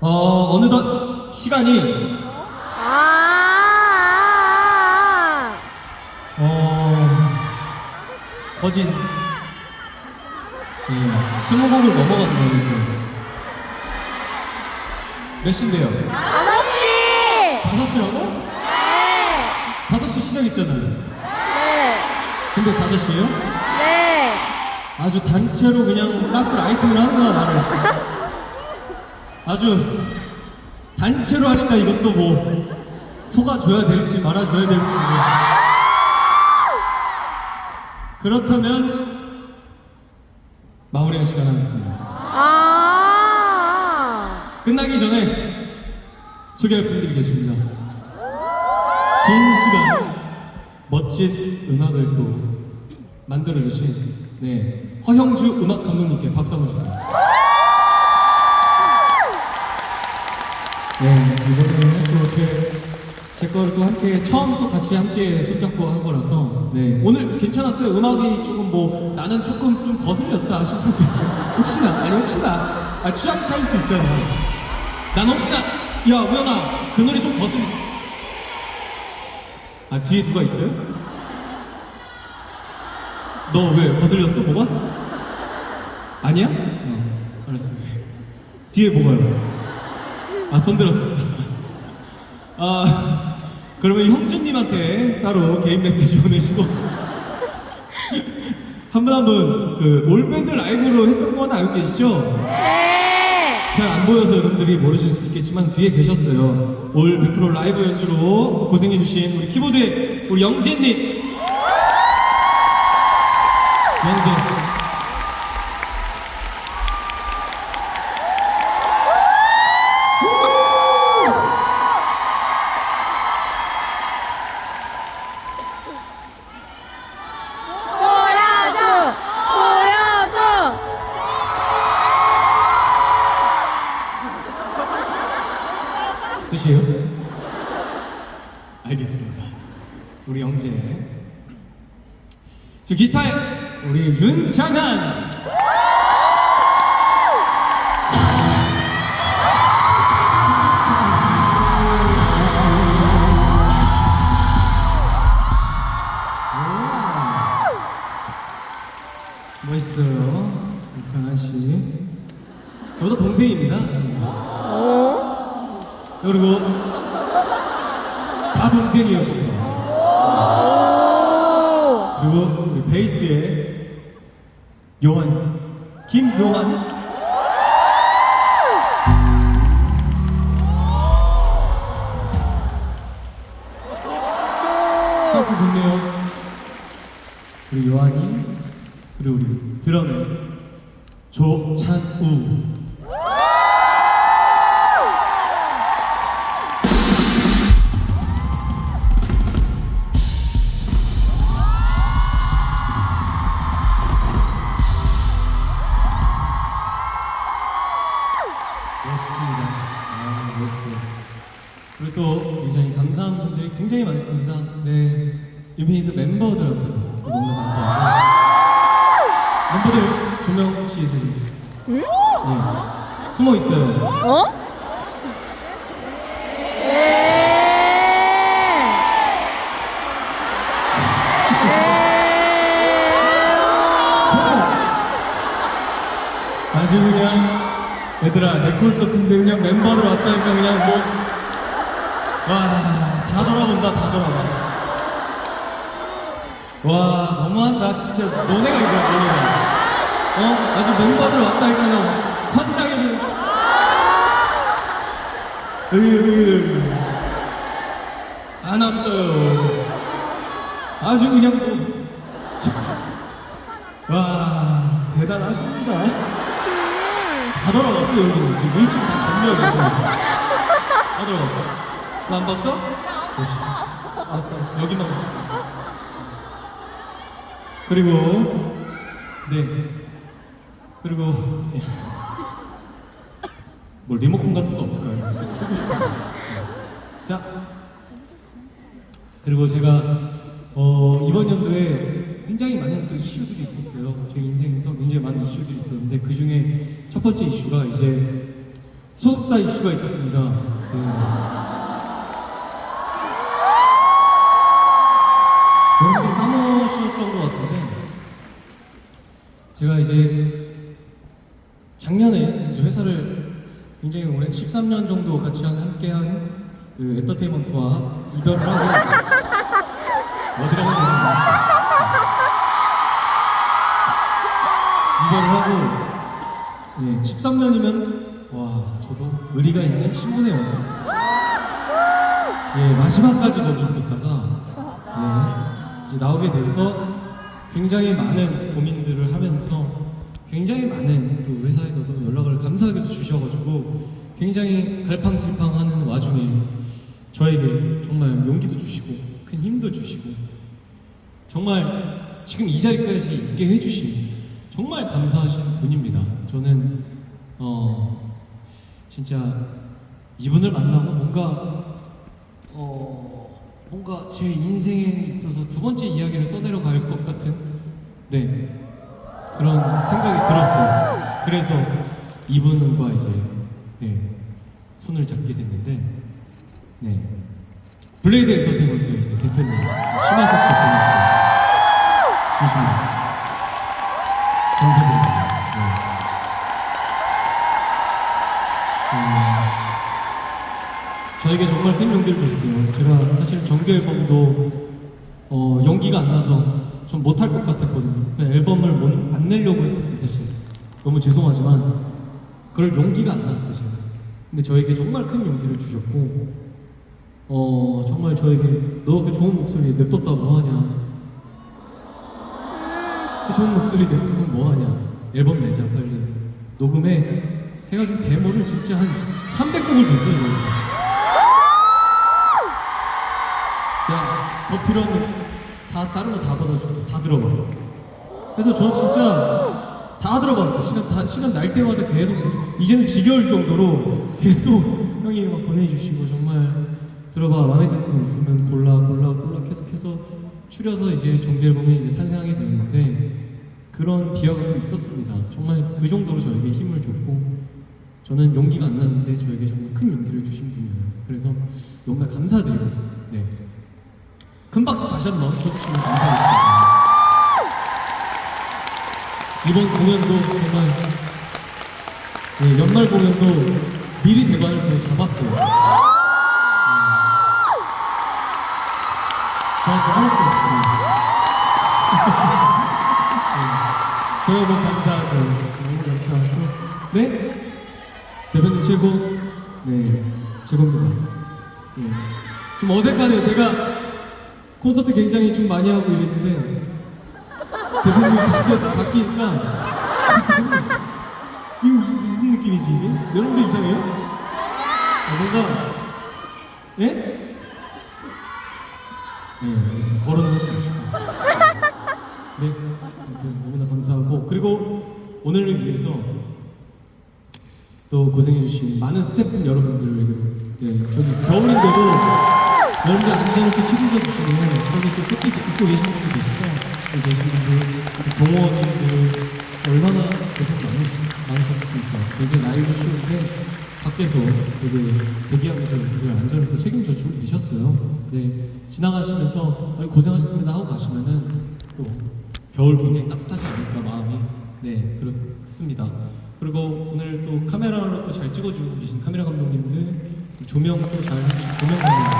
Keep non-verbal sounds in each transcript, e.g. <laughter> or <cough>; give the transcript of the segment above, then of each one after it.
어, 어느덧 시간이 아. 어, 거진 예, 스무 곡을 넘어갔네요 이제 몇 시인데요? 다섯 시. 다섯 시라고? 네. 다섯 시 시작했잖아요 네. 근데 다섯 시예요? 네. 아주 단체로 그냥 가스 라이팅을 하는구나 나를 <laughs> 아주 단체로 하니까 이것도 뭐 속아줘야 될지 말아줘야 될지 뭐. 그렇다면 마무리할 시간 하겠습니다 아. 끝나기 전에 소개할 분들이 계십니다 긴 시간 멋진 음악을 또 만들어주신 네, 허형주 음악 감독님께 박수 한번 주세요 네, 이번에 또 제 제 거를 또 함께 처음 또 같이 함께 손잡고 한 거라서 네 오늘 괜찮았어요 음악이 조금 뭐 나는 조금 좀 거슬렸다 하신 분 계세요 혹시나 아니 혹시나 아 취향 차일 수 있잖아요 난 혹시나 야 우연아 그 노래 좀 거슬리 아 뒤에 누가 있어요? 너 왜 거슬렸어 뭐가? 아니야? 어 알았어 뒤에 뭐가요? 아, 손 들었었어. <laughs> 아, 그러면 형준님한테 따로 개인 메시지 <laughs> 보내시고. <laughs> 한 분 한 분, 그, 올밴드 라이브로 했던 건 알고 계시죠? 네. 잘안 보여서 여러분들이 모르실 수 있겠지만 뒤에 계셨어요. 올 100% 라이브 연주로 고생해주신 우리 키보드의 우리 영재님. 영재. 우리 영재. 저 기타에 우리 윤창한. 오. 멋있어요. 윤창한 씨. 저보다 동생입니다. 어? 자, 그리고 다 동생이에요. 그리고 우리 베이스의 요한 김요한 자꾸 붙네요. 우리 요한이 그리고 우리 드럼의 조찬우. 굉장히 많습니다. 네. 인피니트 멤버들한테도 너무 감사하고. 멤버들 조명 씨 저기. 음? 예. 숨어 있어요. 어? 네. 아주 그냥 얘들아 내 콘서트인데 그냥 멤버로 왔다니까 그냥 뭐 와 다 돌아본다 다 돌아봐. 와 너무한다 진짜. 너네가 이거야 너네가. 어? 아주 멤버들 왔다니까 그냥 환장해 으으으 안 왔어요. 아주 그냥 뭐 와 대단하십니다. 다 돌아갔어 여기는. 지금 1층 다 전면이야 다 돌아갔어 너 안 봤어? 알았어 알았어 여기만 봐. 그리고 네 그리고 예. 뭐 리모컨 같은 거 없을까요? 자 그리고 제가 어, 이번 연도에 굉장히 많은 또 이슈들이 있었어요. 제 인생에서 굉장히 많은 이슈들이 있었는데 그 중에 첫 번째 이슈가 이제 소속사 이슈가 있었습니다. 네. 제가 이제 작년에 이제 회사를 굉장히 오랜 13년 정도 같이 한- 함께한 그 엔터테인먼트와 이별을 하고 어디라고 해야 이별을 하고 예, 13년이면 와 저도 의리가 있는 신분이에요. 예, 마지막까지 거기 있었다가 예, 이제 나오게 되어서 굉장히 많은 고민들을 하면서 굉장히 많은 또 회사에서도 연락을 감사하게도 주셔가지고 굉장히 갈팡질팡하는 와중에 저에게 정말 용기도 주시고 큰 힘도 주시고 정말 지금 이 자리까지 있게 해주신 정말 감사하신 분입니다. 저는 어 진짜 이분을 만나고 뭔가 어 뭔가 제 인생에 있어서 두 번째 이야기를 써내려 갈 것 같은 네 그런 생각이 들었어요. 그래서 이분과 이제 네, 손을 잡게 됐는데 네 블레이드 엔터테인먼트의 이제 대표님 심하석 대표님 진심으로 감사드립니다. 네. 음, 저에게 정말 큰 용기를 줬어요. 제가 사실 정규 앨범도 어, 용기가 안 나서 좀 못할 것 같았거든요. 그냥 앨범을 못, 안 내려고 했었어요, 사실. 너무 죄송하지만 그럴 용기가 안 났어요, 제가. 근데 저에게 정말 큰 용기를 주셨고 어, 정말 저에게 너 그 좋은 목소리 냅뒀다 뭐하냐 그 좋은 목소리 냅두면 뭐하냐 앨범 내자 빨리 녹음해 해가지고 데모를 진짜 한 300곡을 줬어요 저한테 야더 필요한 거 다 다른 거 다 받아주고 다 들어봐 그래서 저 진짜 다 들어봤어 시간 다 시간 날 때마다 계속 이제는 지겨울 정도로 계속 형이 막 보내주시고 정말 들어봐 마음에 드는 거 있으면 골라 골라 골라 계속해서 추려서 이제 정규 앨범이 이제 탄생하게 되었는데 그런 비하가 또 있었습니다. 정말 그 정도로 저에게 힘을 줬고 저는 용기가 안 났는데 저에게 정말 큰 용기를 주신 분이에요. 그래서 정말 감사드리고 네. 큰 박수 다시 한 번 쳐주시면 감사하겠습니다. 이번 공연도 정말 네, 연말 공연도 미리 대관을 또 잡았어요. 음. 저한테 하나도 없습니다. 네. 뭐 감사하죠. 너무 감사하고. 네? 대표님 최고. 네, 최고입니다. 네. 좀 어색하네요. 제가 콘서트 굉장히 좀 많이 하고 이랬는데 대표님이 바뀌, 바뀌니까 이거 무슨, 무슨 느낌이지 이게? 여러분도 이상해요? 아, 뭔가 예? 네, 알겠습니다. 하지 마시고. 네, 너무나 감사하고 그리고 오늘을 위해서 또 고생해주신 많은 스태프분 여러분들에게도 네, 저기 겨울인데도 여러분들 안전을 또 책임져 주시는 저기 또 조끼 입고 계신 분들 계시죠? 여기 계신 분들, 또 동호원님들 얼마나 고생 많으셨, 많으셨습니까? 굉장히 나이도 추운데 밖에서 되게 대기하면서 늘 안전을 또 책임져 주고 계셨어요. 네, 지나가시면서 고생하셨습니다 하고 가시면은 또 겨울 굉장히 따뜻하지 않을까 마음이 네 그렇습니다. 그리고 오늘 또 카메라로 또 잘 찍어주고 계신 카메라 감독님들 조명도 잘 해주신 조명 감독님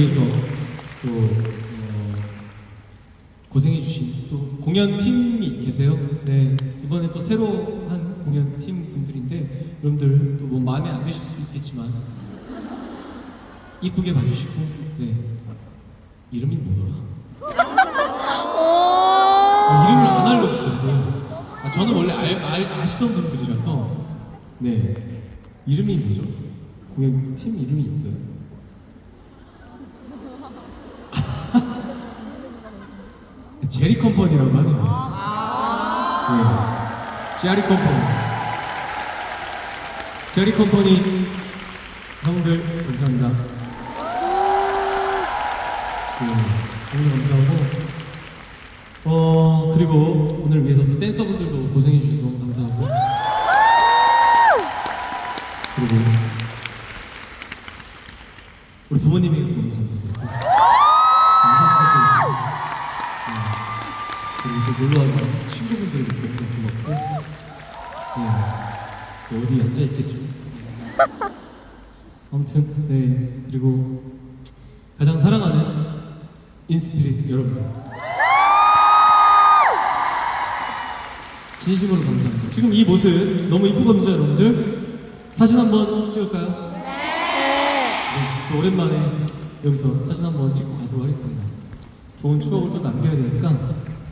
위해서 또 어, 고생해주신 또 공연 팀이 계세요. 네 이번에 또 새로 한 공연 팀 분들인데 여러분들 또 뭐 마음에 안 드실 수도 있겠지만 이쁘게 봐주시고 네 이름이 뭐더라? 아, 이름을 안 알려주셨어요. 아, 저는 원래 알, 알, 아시던 분들이라서 네 이름이 뭐죠? 공연 팀 이름이 있어요. 제리 컴퍼니라고 하네요. 네, 제리 컴퍼니. 제리 컴퍼니 형들 감사합니다. 네, 너무 감사하고 어 그리고 오늘 위해서 또 댄서분들도 고생해 주셔서 너무 감사하고 그리고 우리 부모님에게 놀러 와준 친구분들에게 너무 고맙고 네. 또 어디 앉아 있겠죠. <laughs> 아무튼 네 그리고 가장 사랑하는 인스피릿 여러분 진심으로 감사합니다. 지금 이 모습 너무 이쁘거든요, 여러분들. 사진 한번 찍을까요? 네, 또 오랜만에 여기서 사진 한번 찍고 가도록 하겠습니다. 좋은 추억을 또 남겨야 되니까